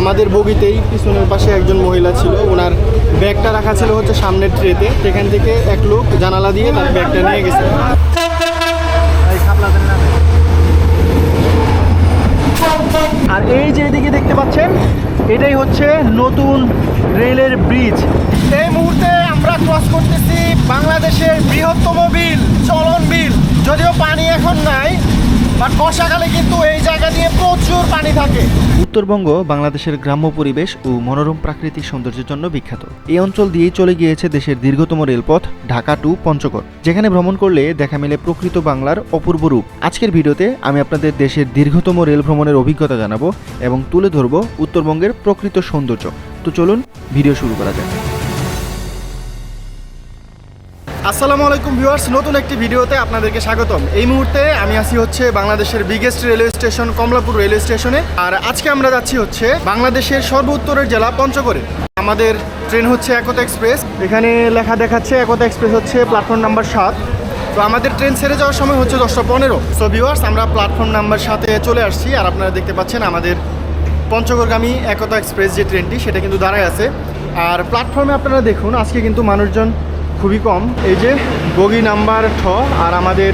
আমাদের বগিতেই পিছনের পাশে একজন মহিলা ছিল। ওনার ব্যাগটা রাখা ছিল হচ্ছে সামনের ট্রেতে। সেখান থেকে এক লোক জানালা দিয়ে তার ব্যাগটা নিয়ে গেছে। আর এই যে এদিকে দেখতে পাচ্ছেন, এটাই হচ্ছে নতুন রেলের ব্রিজ। এই মুহূর্তে আমরা ক্রস করতেছি বাংলাদেশের বৃহত্তম বিল, চলন বিল। যদিও পানি এখন নাই বাট বর্ষাকালে কিন্তু এই জায়গা দিয়ে প্রচুর পানি থাকে। উত্তরবঙ্গ, বাংলাদেশের গ্রাম্য পরিবেশ ও মনোরম প্রাকৃতিক সৌন্দর্যের জন্য বিখ্যাত। এই অঞ্চল দিয়েই চলে গিয়েছে দেশের দীর্ঘতম রেলপথ, ঢাকা টু পঞ্চগড়, যেখানে ভ্রমণ করলে দেখা মেলে প্রকৃত বাংলার অপূর্ব রূপ। আজকের ভিডিওতে আমি আপনাদের দেশের দীর্ঘতম রেল ভ্রমণের অভিজ্ঞতা জানাব এবং তুলে ধরবো উত্তরবঙ্গের প্রকৃত সৌন্দর্য। তো চলুন, ভিডিও শুরু করা যাক। আসসালামু আলাইকুম ভিউয়ার্স, নতুন একটি ভিডিওতে আপনাদেরকে স্বাগতম। এই মুহূর্তে আমি আছি হচ্ছে বাংলাদেশের biggest railway station Kamalapur railway স্টেশনে আর আজকে আমরা যাচ্ছি হচ্ছে বাংলাদেশের সর্ব উত্তরের জেলা পঞ্চগড়ে। আমাদের ট্রেন হচ্ছে একতা এক্সপ্রেস এখানে লেখা দেখাচ্ছে একতা এক্সপ্রেস হচ্ছে প্ল্যাটফর্ম নাম্বার সাত। তো আমাদের ট্রেন ছেড়ে যাওয়ার সময় হচ্ছে দশটা পনেরো। সো ভিউয়ার্স আমরা প্ল্যাটফর্ম নাম্বার সাথে চলে আসছি। আর আপনারা দেখতে পাচ্ছেন আমাদের পঞ্চগড়গামী একতা এক্সপ্রেস যে ট্রেনটি সেটা কিন্তু দাঁড়ায় আছে। আর প্ল্যাটফর্মে আপনারা দেখুন, আজকে কিন্তু মানুষজন খুবই কম। এই যে বগি নাম্বার ছ আর আমাদের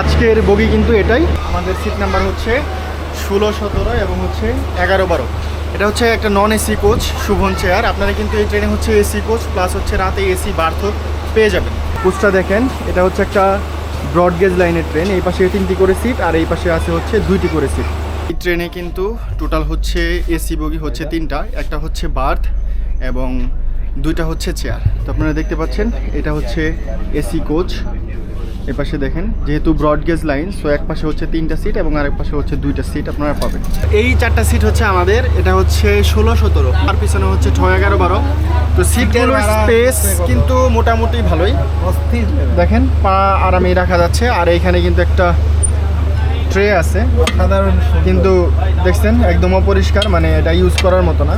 আজকের বগি কিন্তু এটাই। আমাদের সিট নাম্বার হচ্ছে ষোলো সতেরো এবং হচ্ছে এগারো বারো। এটা হচ্ছে একটা non AC coach Shovan chair আপনারা কিন্তু এই ট্রেনে হচ্ছে এসি কোচ প্লাস হচ্ছে রাতে এসি বার্থ পেয়ে যাবেন। কোচটা দেখেন, এটা হচ্ছে একটা ব্রডগেজ লাইনের ট্রেন এই পাশে তিনটি করে সিট আর এই পাশে আছে হচ্ছে দুইটি করে সিট এই ট্রেনে কিন্তু টোটাল হচ্ছে এসি বগি হচ্ছে তিনটা। একটা হচ্ছে বার্থ এবং দুইটা হচ্ছে চেয়ার তো আপনারা দেখতে পাচ্ছেন এটা হচ্ছে এসি কোচ এ পাশে দেখেন যেহেতু ব্রডগেজ লাইন সো এক পাশে হচ্ছে তিনটা সিট এবং আরেক পাশে হচ্ছে দুইটা সিট আপনারা পাবেন। এই চারটা সিট হচ্ছে আমাদের এটা হচ্ছে ষোলো সতেরো আর পিছনে হচ্ছে ছয় এগারো বারো। তো সিটগুলোর স্পেস কিন্তু মোটামুটি ভালোই। দেখেন পা আরামেই রাখা যাচ্ছে আর এইখানে কিন্তু একটা ট্রে আছে। সাধারণ কিন্তু দেখছেন একদম অপরিষ্কার মানে এটা ইউজ করার মতো না।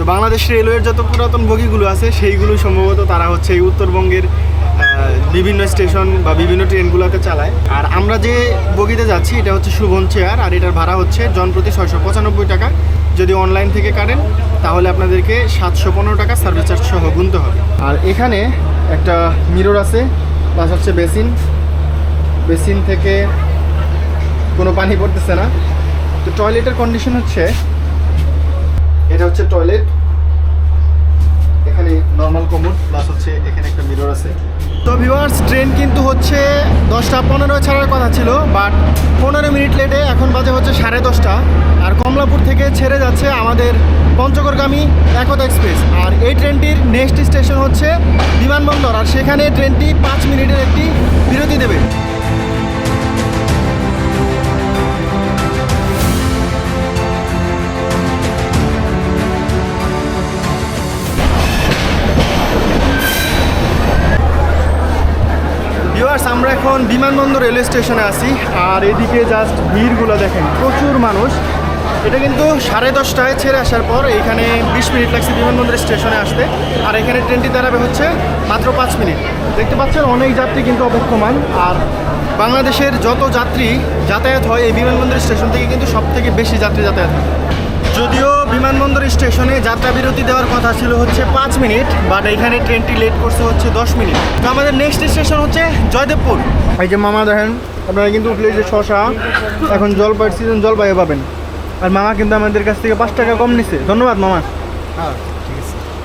তো বাংলাদেশ রেলওয়ের যত পুরাতন বগিগুলো আছে, সেইগুলো সম্ভবত তারা হচ্ছে এই উত্তরবঙ্গের বিভিন্ন স্টেশন বা বিভিন্ন ট্রেনগুলোতে চালায়। আর আমরা যে বগিতে যাচ্ছি, এটা হচ্ছে শুভন চেয়ার, আর এটার ভাড়া হচ্ছে জনপ্রতি ছয়শো পঁচানব্বই টাকা। যদি অনলাইন থেকে কাটেন, তাহলে আপনাদেরকে সাতশো পনেরো টাকা সার্ভিস চার্জ সহ গুনতে হবে। আর এখানে একটা মিরর আছে প্লাস হচ্ছে বেসিন। বেসিন থেকে কোনো পানি পড়তেছে না। তো টয়লেটের কন্ডিশন হচ্ছে এটা হচ্ছে টয়লেট এখানে নর্মাল কমোড প্লাস হচ্ছে এখানে একটা মিরর আছে। তো ভিউয়ার্স ট্রেন কিন্তু হচ্ছে দশটা পনেরো ছাড়ার কথা ছিল বাট পনেরো মিনিট লেটে এখন বাজে হচ্ছে সাড়ে দশটা। আর কমলাপুর থেকে ছেড়ে যাচ্ছে আমাদের পঞ্চগড়গামী একতা এক্সপ্রেস আর এই ট্রেনটির নেক্সট স্টেশন হচ্ছে বিমানবন্দর, আর সেখানে ট্রেনটি পাঁচ মিনিটের একটি বিরতি দেবে। এখন বিমানবন্দর রেলওয়ে স্টেশনে আছি, আর এদিকে জাস্ট ভিড়গুলো দেখেন, প্রচুর মানুষ। এটা কিন্তু সাড়ে দশটায় ছেড়ে আসার পর এখানে বিশ মিনিট লাগছে বিমানবন্দর স্টেশনে আসতে, আর এখানে ট্রেনটি দাঁড়াবে হচ্ছে মাত্র পাঁচ মিনিট। দেখতে পাচ্ছেন অনেক যাত্রী কিন্তু অপেক্ষমান, আর বাংলাদেশের যত যাত্রী যাতায়াত হয় এই বিমানবন্দর স্টেশন থেকে কিন্তু সব থেকে বেশি যাত্রী যাতায়াত হয়। যদিও বিমানবন্দর স্টেশনে যাত্রা বিরতি দেওয়ার কথা ছিল হচ্ছে পাঁচ মিনিট বাট এখানে ট্রেনটি লেট করছে হচ্ছে দশ মিনিট। তো আমাদের নেক্সট স্টেশন হচ্ছে জয়দেবপুর। এই যে মামা দেখেন আপনারা কিন্তু উঠলে যে শশা এখন জলপাইয়ের সিজন জলপাইয়ে পাবেন। আর মামা কিন্তু আমাদের কাছ থেকে পাঁচ টাকা কম নিচ্ছে ধন্যবাদ মামা।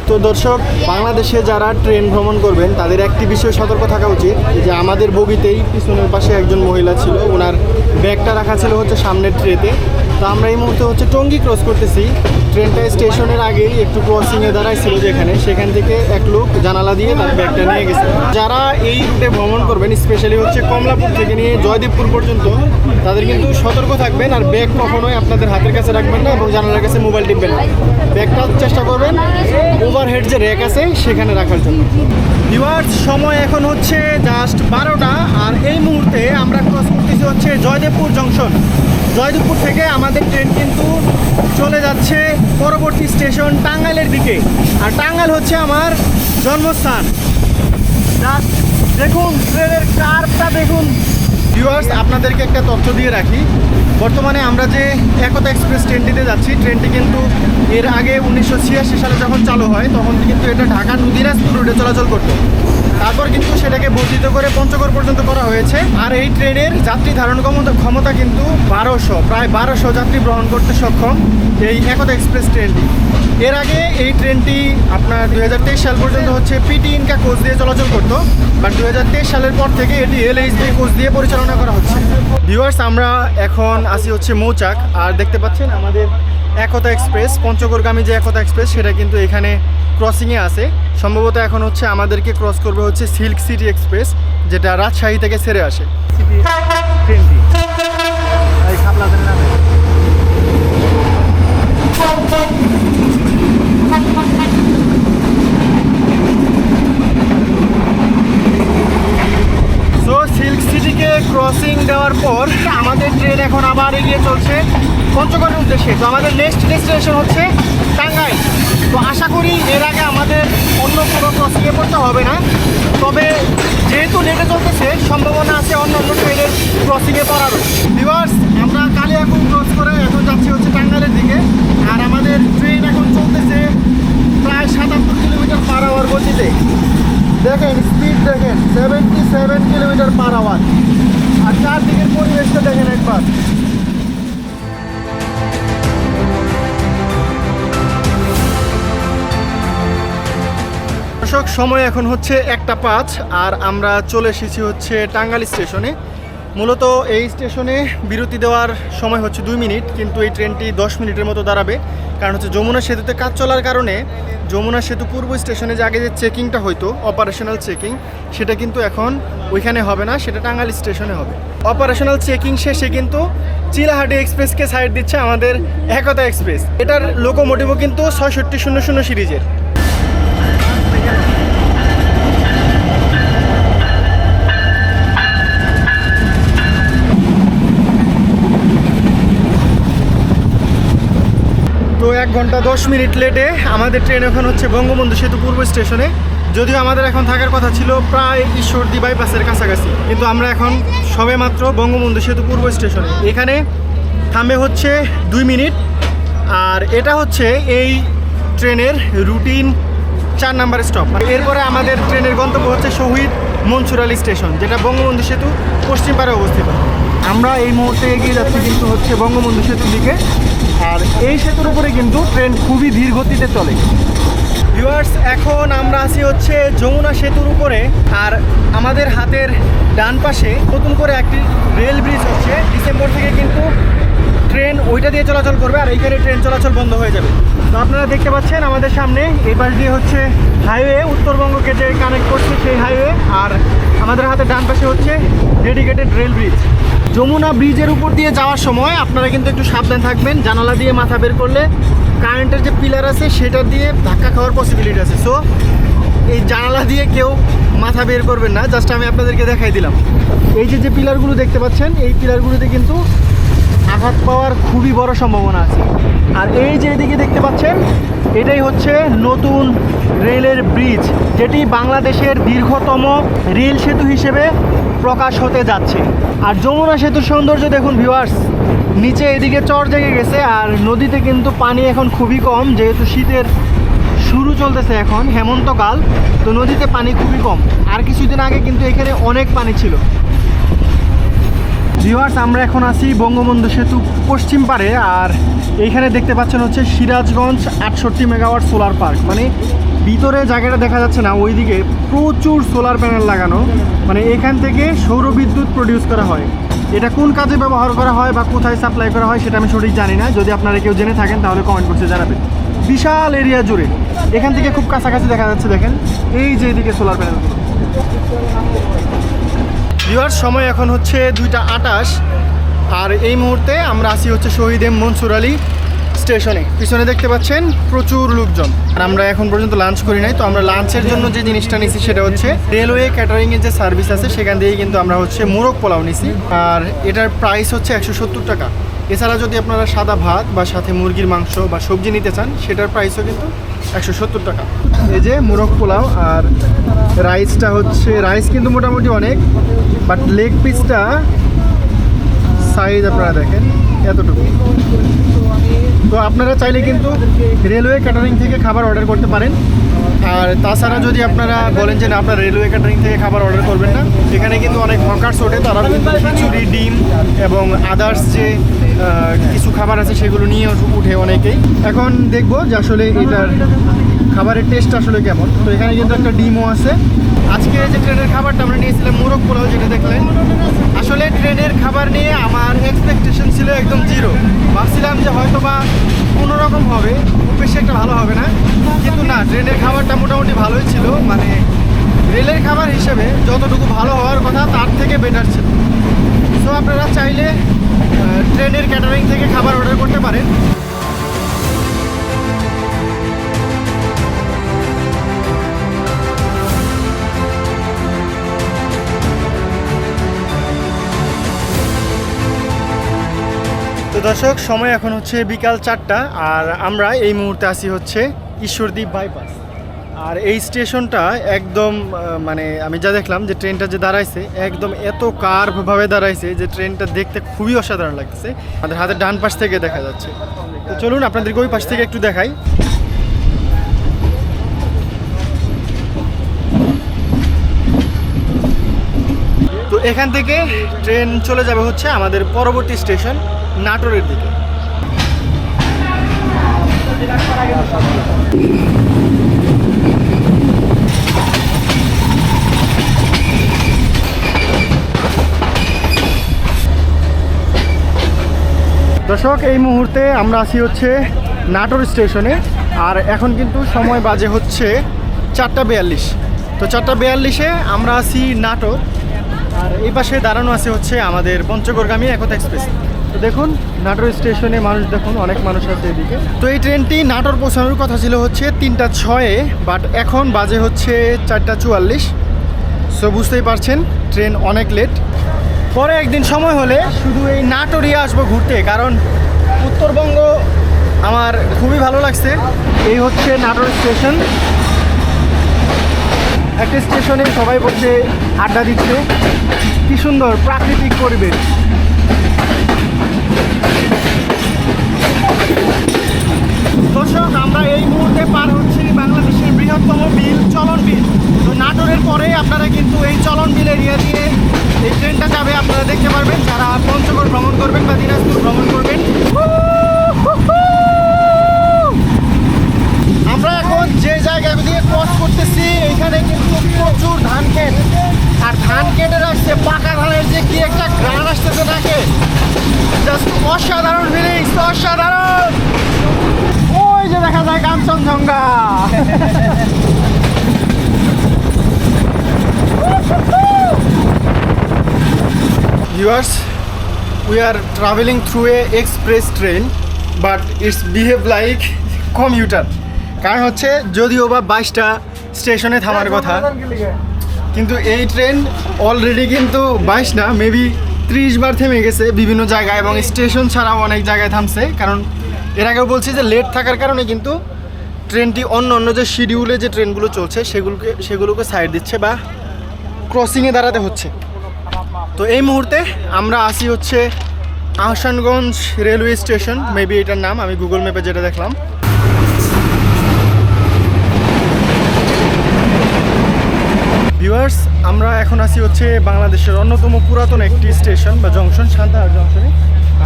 তো দর্শক বাংলাদেশে যারা ট্রেন ভ্রমণ করবেন তাদের একটি বিষয়ে সতর্ক থাকা উচিত। যে আমাদের বগিতেই পিছনের পাশে একজন মহিলা ছিল ওনার ব্যাগটা রাখা ছিল হচ্ছে সামনের ট্রেতে। তো আমরা এই মুহূর্তে হচ্ছে টঙ্গি ক্রস করতেছি। ট্রেনটা স্টেশনের আগেই একটু ক্রসিংয়ে দাঁড়াইছিল যেখানে। সেখান থেকে এক লোক জানালা দিয়ে তার ব্যাগটা নিয়ে গেছে। যারা এই রুটে ভ্রমণ করবেন স্পেশালি হচ্ছে কমলাপুর থেকে নিয়ে জয়দেবপুর পর্যন্ত, তাদের কিন্তু সতর্ক থাকবেন আর ব্যাগ কখনোই আপনাদের হাতের কাছে রাখবেন না এবং জানালার কাছে মোবাইল টিপবেন না। ব্যাগটা চেষ্টা করবেন ওভারহেড যে র্যাক আছে, সেখানে রাখার জন্য। ভিউয়ার্স সময় এখন হচ্ছে জাস্ট বারোটা। আর এই মুহূর্তে আমরা ক্রস করতেছি হচ্ছে জয়দেবপুর জংশন। জয়দেবপুর থেকে আমাদের ট্রেন কিন্তু চলে যাচ্ছে পরবর্তী স্টেশন টাঙ্গালের দিকে। আর টাঙ্গাল হচ্ছে আমার জন্মস্থান। দেখুন, ট্রেনের কারটা দেখুন। ভিউয়ার্স আপনাদেরকে একটা তথ্য দিয়ে রাখি। বর্তমানে আমরা যে একতা এক্সপ্রেস ট্রেনটিতে যাচ্ছি, ট্রেনটি কিন্তু এর আগে উনিশশো ছিয়াশি সালে যখন চালু হয়, তখন কিন্তু এটা ঢাকা নদীরাজপুর রুটে চলাচল করতো। তারপর কিন্তু সেটাকে বর্ধিত করে পঞ্চগড় পর্যন্ত করা হয়েছে। আর এই ট্রেনের যাত্রী ধারণ ক্ষমতা ক্ষমতা কিন্তু বারোশো, প্রায় বারোশো যাত্রী বহন করতে সক্ষম এই একতা এক্সপ্রেস ট্রেনটি। এর আগে এই ট্রেনটি আপনার দুই হাজার তেইশ সাল পর্যন্ত হচ্ছে পিটি ইনকা কোচ দিয়ে চলাচল করতো, বাট দুই হাজার তেইশ সালের পর থেকে এটি এলএইচডি কোচ দিয়ে পরিচালনা করা হচ্ছে। ভিউয়ার্স, আমরা এখন আসি হচ্ছে মৌচাক, আর দেখতে পাচ্ছেন আমাদের একতা এক্সপ্রেস, পঞ্চগড়গামী যে একতা এক্সপ্রেস, সেটা কিন্তু এখানে ক্রসিংয়ে আছে। সম্ভবত এখন হচ্ছে আমাদেরকে ক্রস করবে হচ্ছে সিল্ক সিটি এক্সপ্রেস যেটা রাজশাহী থেকে ছেড়ে আসে। ট্রেনটি খাপলাদের নামে সো সিটিকে ক্রসিং দেওয়ার পর আমাদের ট্রেন এখন আবার এগিয়ে চলছে পঞ্চগড়ের উদ্দেশ্যে। তো আমাদের নেক্সট ডেস্টিনেশন হচ্ছে টাঙ্গাইল। তো আশা করি এর আগে আমাদের অন্য কোনো ক্রসিংয়ে পড়তে হবে না। তবে যেহেতু নেটে চলতেছে, সম্ভাবনা আছে অন্য অন্য ট্রেনের ক্রসিংয়ে পড়ারও ভিউয়ার্স আমরা কালিয়াকুম ক্রস করে এখন যাচ্ছি হচ্ছে টাঙ্গাইলের দিকে। আর আমাদের ট্রেন এখন চলতেছে প্রায় সাতাত্তর কিলোমিটার পার আওয়ার গতিতে। দেখেন স্পিড দেখেন seventy seven kilometre per hour আর চারদিকের পরিবেশটা দেখেন একবার। দর্শক, সময় এখন হচ্ছে একটা পাঁচ, আর আমরা চলে এসেছি হচ্ছে টাঙ্গাইল স্টেশনে। মূলত এই স্টেশনে বিরতি দেওয়ার সময় হচ্ছে দুই মিনিট, কিন্তু এই ট্রেনটি দশ মিনিটের মতো দাঁড়াবে। কারণ হচ্ছে যমুনা সেতুতে কাজ চলার কারণে যমুনা সেতু পূর্ব স্টেশনে যে আগে যে চেকিংটা হইতো অপারেশনাল চেকিং সেটা কিন্তু এখন ওইখানে হবে না, সেটা টাঙ্গাইল স্টেশনে হবে। অপারেশনাল চেকিং শেষে কিন্তু চিলাহাটি এক্সপ্রেসকে সাইড দিচ্ছে আমাদের একতা এক্সপ্রেস এটার লোকোমোটিভও কিন্তু ছয়ষট্টি শূন্য শূন্য সিরিজের। তো এক ঘণ্টা দশ মিনিট লেটে আমাদের ট্রেন এখন হচ্ছে বঙ্গবন্ধু সেতু পূর্ব স্টেশনে। যদিও আমাদের এখন থাকার কথা ছিল প্রায় ঈশ্বরদী বাইপাসের কাছাকাছি, কিন্তু আমরা এখন সবে মাত্র বঙ্গবন্ধু সেতু পূর্ব স্টেশনে। এখানে থামবে হচ্ছে দুই মিনিট, আর এটা হচ্ছে এই ট্রেনের রুটিন চার নাম্বার স্টপ। এরপরে আমাদের ট্রেনের গন্তব্য হচ্ছে শহীদ মনসুর স্টেশন, যেটা বঙ্গবন্ধু সেতু পশ্চিম পাড়ে অবস্থিত। আমরা এই মুহূর্তে এগিয়ে যাচ্ছি কিন্তু হচ্ছে বঙ্গবন্ধু সেতুর দিকে। আর এই সেতুর উপরে কিন্তু ট্রেন খুবই ধীর গতিতে চলে। ভিউয়ার্স এখন আমরা আছি হচ্ছে যমুনা সেতুর উপরে, আর আমাদের হাতের ডান পাশে নতুন করে একটি রেল ব্রিজ হচ্ছে। ডিসেম্বর থেকে কিন্তু ট্রেন ওইটা দিয়ে চলাচল করবে, আর এইখানে ট্রেন চলাচল বন্ধ হয়ে যাবে। তো আপনারা দেখতে পাচ্ছেন আমাদের সামনে, এই পাশ দিয়ে হচ্ছে হাইওয়ে উত্তরবঙ্গকে যে কানেক্ট করছে সেই হাইওয়ে আর আমাদের হাতে ডান পাশে হচ্ছে ডেডিকেটেড রেল ব্রিজ যমুনা ব্রিজের উপর দিয়ে যাওয়ার সময় আপনারা কিন্তু একটু সাবধান থাকবেন। জানালা দিয়ে মাথা বের করলে কারেন্টের যে পিলার আছে, সেটা দিয়ে ধাক্কা খাওয়ার পসিবিলিটি আছে। সো এই জানালা দিয়ে কেউ মাথা বের করবেন না। জাস্ট আমি আপনাদেরকে দেখাই দিলাম। এই যে যে পিলারগুলো দেখতে পাচ্ছেন, এই পিলারগুলোতে কিন্তু আঘাত পাওয়ার খুবই বড় সম্ভাবনা আছে। আর এই যে এদিকে দেখতে পাচ্ছেন, এটাই হচ্ছে নতুন রেলের ব্রিজ, যেটি বাংলাদেশের দীর্ঘতম রেল সেতু হিসেবে প্রকাশ হতে যাচ্ছে। আর যমুনা সেতুর সৌন্দর্য দেখুন ভিউয়ার্স নিচে এদিকে চর জেগে গেছে, আর নদীতে কিন্তু পানি এখন খুবই কম, যেহেতু শীতের শুরু চলতেছে এখন হেমন্তকাল তো নদীতে পানি খুবই কম। আর কিছুদিন আগে কিন্তু এখানে অনেক পানি ছিল। ভিউয়ার্স আমরা এখন আছি বঙ্গবন্ধু সেতু পশ্চিম পারে আর এইখানে দেখতে পাচ্ছেন হচ্ছে সিরাজগঞ্জ আটষট্টি মেগাওয়াট সোলার পার্ক মানে ভিতরে জায়গাটা দেখা যাচ্ছে না, ওইদিকে প্রচুর সোলার প্যানেল লাগানো। মানে এখান থেকে সৌর বিদ্যুৎ প্রডিউস করা হয়। এটা কোন কাজে ব্যবহার করা হয় বা কোথায় সাপ্লাই করা হয় সেটা আমি সঠিক জানি না। যদি আপনারা কেউ জেনে থাকেন, তাহলে কমেন্ট করতে জানাবেন। বিশাল এরিয়া জুড়ে। এখান থেকে খুব কাছাকাছি দেখা যাচ্ছে, দেখেন। এই যে এদিকে সোলার প্যানেলগুলো ভিউয়ার সময় এখন হচ্ছে দুইটা আটাশ। আর এই মুহূর্তে আমরা আসি হচ্ছে শহীদ এম মনসুর আলী। স্টেশনে। পিছনে দেখতে পাচ্ছেন প্রচুর লোকজন। আর আমরা এখন পর্যন্ত লাঞ্চ করি নাই, তো আমরা লাঞ্চের জন্য যে জিনিসটা নিছি সেটা হচ্ছে রেলওয়ে ক্যাটারিং এর যে সার্ভিস আছে, সেখান থেকে কিন্তু আমরা হচ্ছে মোরগ পোলাও নিছি। আর এটার প্রাইস হচ্ছে একশো সত্তর টাকা। এছাড়া যদি আপনারা সাদা ভাত বা সাথে মুরগির মাংস বা সবজি নিতে চান, সেটার প্রাইসও কিন্তু একশো সত্তর টাকা। এই যে মোরগ পোলাও আর রাইসটা হচ্ছে রাইস কিন্তু মোটামুটি অনেক বাট লেগ পিসটা সাইজ আপনারা দেখেন, এতটুকু। তো আপনারা চাইলে কিন্তু রেলওয়ে ক্যাটারিং থেকে খাবার অর্ডার করতে পারেন। আর তাছাড়া যদি আপনারা বলেন যে না, আপনারা রেলওয়ে ক্যাটারিং থেকে খাবার অর্ডার করবেন না, এখানে কিন্তু অনেক হকার্স ওঠে, তারা কিন্তু খিচুড়ি, ডিম এবং আদার্স যে কিছু খাবার আছে সেগুলো নিয়ে উঠে অনেকেই। এখন দেখব যে আসলে এটার খাবারের টেস্ট আসলে কেমন। তো এখানে কিন্তু একটা ডিমও আছে। আজকে যে ট্রেনের খাবারটা আমরা নিয়েছিলাম, মোরগ পোলাও যেটা দেখলেন, আসলে ট্রেনের খাবার নিয়ে আমার এক্সপেকটেশন ছিল একদম জিরো ভাবছিলাম যে হয়তো বা কোনোরকম হবে বেশি একটা ভালো হবে না। কিন্তু না, ট্রেনের খাবারটা মোটামুটি ভালোই ছিল। মানে রেলের খাবার হিসেবে যতটুকু ভালো হওয়ার কথা, তার থেকে বেটার ছিল। সো আপনারা চাইলে ট্রেনের ক্যাটারিং থেকে খাবার অর্ডার করতে পারেন। তো দর্শক, সময় এখন হচ্ছে বিকাল চারটা, আর আমরা এই মুহূর্তে আসি হচ্ছে ঈশ্বরদীপ বাইপাস আর এই স্টেশনটা একদম মানে আমি যা দেখলাম যে ট্রেনটা যে দাঁড়াইছে, একদম এত কার্ভভাবে দাঁড়াইছে যে ট্রেনটা দেখতে খুবই অসাধারণ লাগতেছে। আমাদের হাতের ডান পাশ থেকে দেখা যাচ্ছে। তো চলুন আপনাদেরকে ওই পাশ থেকে একটু দেখাই। তো এখান থেকে ট্রেন চলে যাবে হচ্ছে আমাদের পরবর্তী স্টেশন। নাটোরের দিকে। দর্শক, এই মুহূর্তে আমরা আছি হচ্ছে নাটোর স্টেশনে, আর এখন কিন্তু সময় বাজে হচ্ছে চারটা বিয়াল্লিশ। তো চারটা বিয়াল্লিশে আমরা আছি নাটোর, আর এই পাশে দাঁড়ানো আছে হচ্ছে আমাদের পঞ্চগড়গামী একতা এক্সপ্রেস। তো দেখুন নাটোর স্টেশনে মানুষ দেখুন অনেক মানুষ আছে এদিকে। তো এই ট্রেনটি নাটোর পৌঁছানোর কথা ছিল হচ্ছে তিনটা ছয়ে বাট এখন বাজে হচ্ছে চারটা চুয়াল্লিশ। সো বুঝতেই পারছেন ট্রেন অনেক লেট পরে একদিন সময় হলে শুধু এই নাটোরই আসব ঘুরতে কারণ উত্তরবঙ্গ আমার খুবই ভালো লাগছে। এই হচ্ছে নাটোর স্টেশন। একটা স্টেশনে সবাই বসে আড্ডা দিচ্ছে। কি সুন্দর প্রাকৃতিক পরিবেশ। দর্শক, আমরা এই মুহূর্তে পার হচ্ছি বাংলাদেশের বৃহত্তম বিল, চলন বিল। তো নাটোরের পরে আপনারা কিন্তু এই চলন বিল এরিয়া দিয়ে এই ট্রেনটা যাবে, আপনারা দেখতে পারবেন। যারা পঞ্চগড় ভ্রমণ করবেন বা দিনাজপুর ভ্রমণ করবেন। আমরা এখন যে জায়গা দিয়ে ক্রস করতেছি এখানে কিন্তু প্রচুর ধান ক্ষেত। আর ধান কেটে রাখছে পাকা ধানের যে কি একটা গ্রান আসতেছে নাকে জাস্ট অসাধারণ ফিলিংস অসাধারণ। ওই যে দেখা যায় Kanchenjunga Viewers, we are traveling through a express train, but it's behave like commuter. কারণ হচ্ছে যদিও বা বাইশটা স্টেশনে থামার কথা কিন্তু এই ট্রেন অলরেডি কিন্তু বাইশ না মেবি ত্রিশ বার থেমে গেছে বিভিন্ন জায়গায় এবং স্টেশন ছাড়াও অনেক জায়গায় থামছে। কারণ এর আগেও বলছি যে লেট থাকার কারণে কিন্তু ট্রেনটি অন্য অন্য যে শিডিউলে যে ট্রেনগুলো চলছে, সেগুলোকে সেগুলোকে সাইড দিচ্ছে বা ক্রসিংয়ে দাঁড়াতে হচ্ছে। তো এই মুহূর্তে আমরা আসি হচ্ছে আহসানগঞ্জ রেলওয়ে স্টেশন মেবি এটার নাম, আমি গুগল ম্যাপে যেটা দেখলাম। ভিউয়ার্স, আমরা এখন আছি হচ্ছে বাংলাদেশের অন্যতম পুরাতন একটি স্টেশন বা জংশন, সান্তাহার জংশনে।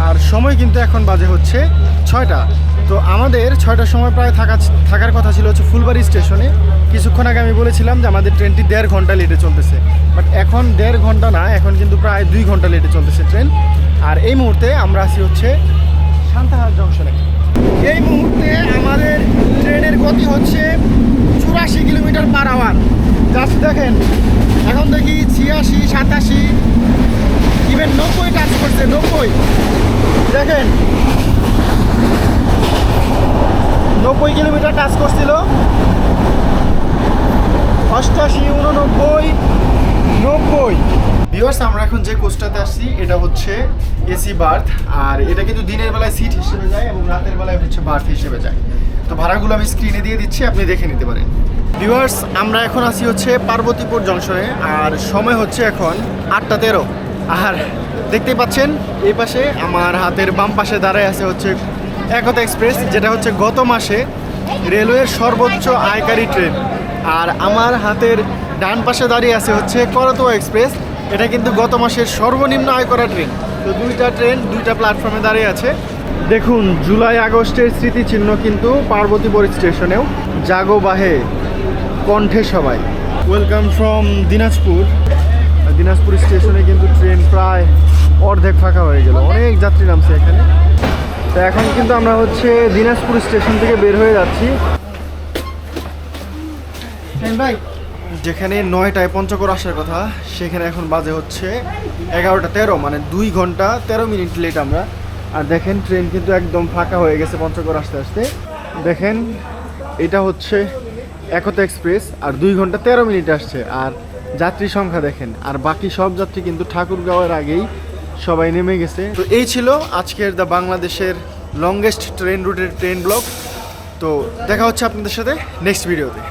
আর সময় কিন্তু এখন বাজে হচ্ছে ছয়টা। তো আমাদের ছয়টার সময় প্রায় থাকা থাকার কথা ছিল হচ্ছে ফুলবাড়ি স্টেশনে। কিছুক্ষণ আগে আমি বলেছিলাম যে আমাদের ট্রেনটি দেড় ঘণ্টা লেটে চলতেছে। বাট এখন দেড় ঘণ্টা না, এখন কিন্তু প্রায় দুই ঘণ্টা লেটে চলতেছে ট্রেন। আর এই মুহূর্তে আমরা আছি হচ্ছে সান্তাহার জংশনে। এই মুহূর্তে আমাদের ট্রেনের গতি হচ্ছে চুরাশি কিলোমিটার পার আওয়ার। জাস্ট দেখেন, এখন দেখি ছিয়াশি, সাতাশি ইভেন নব্বই টাচ করছে, নব্বই। দেখেন, নব্বই কিলোমিটার কাজ করছিল। অষ্টাশি উননব্বই, নব্বই। ভিউয়ার্স আমরা এখন যে কোচটাতে আসছি, এটা হচ্ছে এসি বার্থ আর এটা কিন্তু দিনের বেলায় সিট হিসেবে যায় এবং রাতের বেলায় হচ্ছে বার্থ হিসেবে যায়। তো ভাড়াগুলো আমি স্ক্রিনে দিয়ে দিচ্ছি, আপনি দেখে নিতে পারেন। ভিউয়ার্স আমরা এখন আসি হচ্ছে পার্বতীপুর জংশনে, আর সময় হচ্ছে এখন আটটা তেরো। আর দেখতেই পাচ্ছেন, এই পাশে আমার হাতের বাম পাশে দাঁড়ায় আছে হচ্ছে একতা এক্সপ্রেস, যেটা হচ্ছে গত মাসে রেলওয়ের সর্বোচ্চ আয়কারী ট্রেন। আর আমার হাতের ডান পাশে দাঁড়িয়ে আছে হচ্ছে করতোয়া এক্সপ্রেস, এটা কিন্তু গত মাসের সর্বনিম্ন আয় করা ট্রেন। তো দুইটা ট্রেন, দুইটা প্ল্যাটফর্মে দাঁড়িয়ে আছে। দেখুন, জুলাই আগস্টের স্মৃতিচিহ্ন কিন্তু পার্বতীপুর স্টেশনেও জাগো বাহে কণ্ঠে সবাই। Welcome from Dinajpur. দিনাজপুর স্টেশনে কিন্তু ট্রেন প্রায় অর্ধেক ফাঁকা হয়ে গেল। অনেক যাত্রী নামছে এখানে। তো এখন কিন্তু আমরা হচ্ছে দিনাজপুর স্টেশন থেকে বের হয়ে যাচ্ছি। যেখানে নয়টায় পঞ্চগড় আসার কথা, সেখানে এখন বাজে হচ্ছে এগারোটা তেরো মানে দুই ঘণ্টা তেরো মিনিট লেট আমরা। আর দেখেন ট্রেন কিন্তু একদম ফাঁকা হয়ে গেছে পঞ্চগড় আসতে আসতে। দেখেন, এটা হচ্ছে একতা এক্সপ্রেস আর দুই ঘণ্টা তেরো মিনিট আসছে। আর যাত্রী সংখ্যা দেখেন, আর বাকি সব যাত্রী কিন্তু ঠাকুরগাঁওয়ের আগেই সবাই নেমে গেছে। তো এই ছিল আজকের দ্য বাংলাদেশের লংগেস্ট ট্রেন রুটের ট্রেন ব্লক তো দেখা হচ্ছে আপনাদের সাথে নেক্সট ভিডিওতে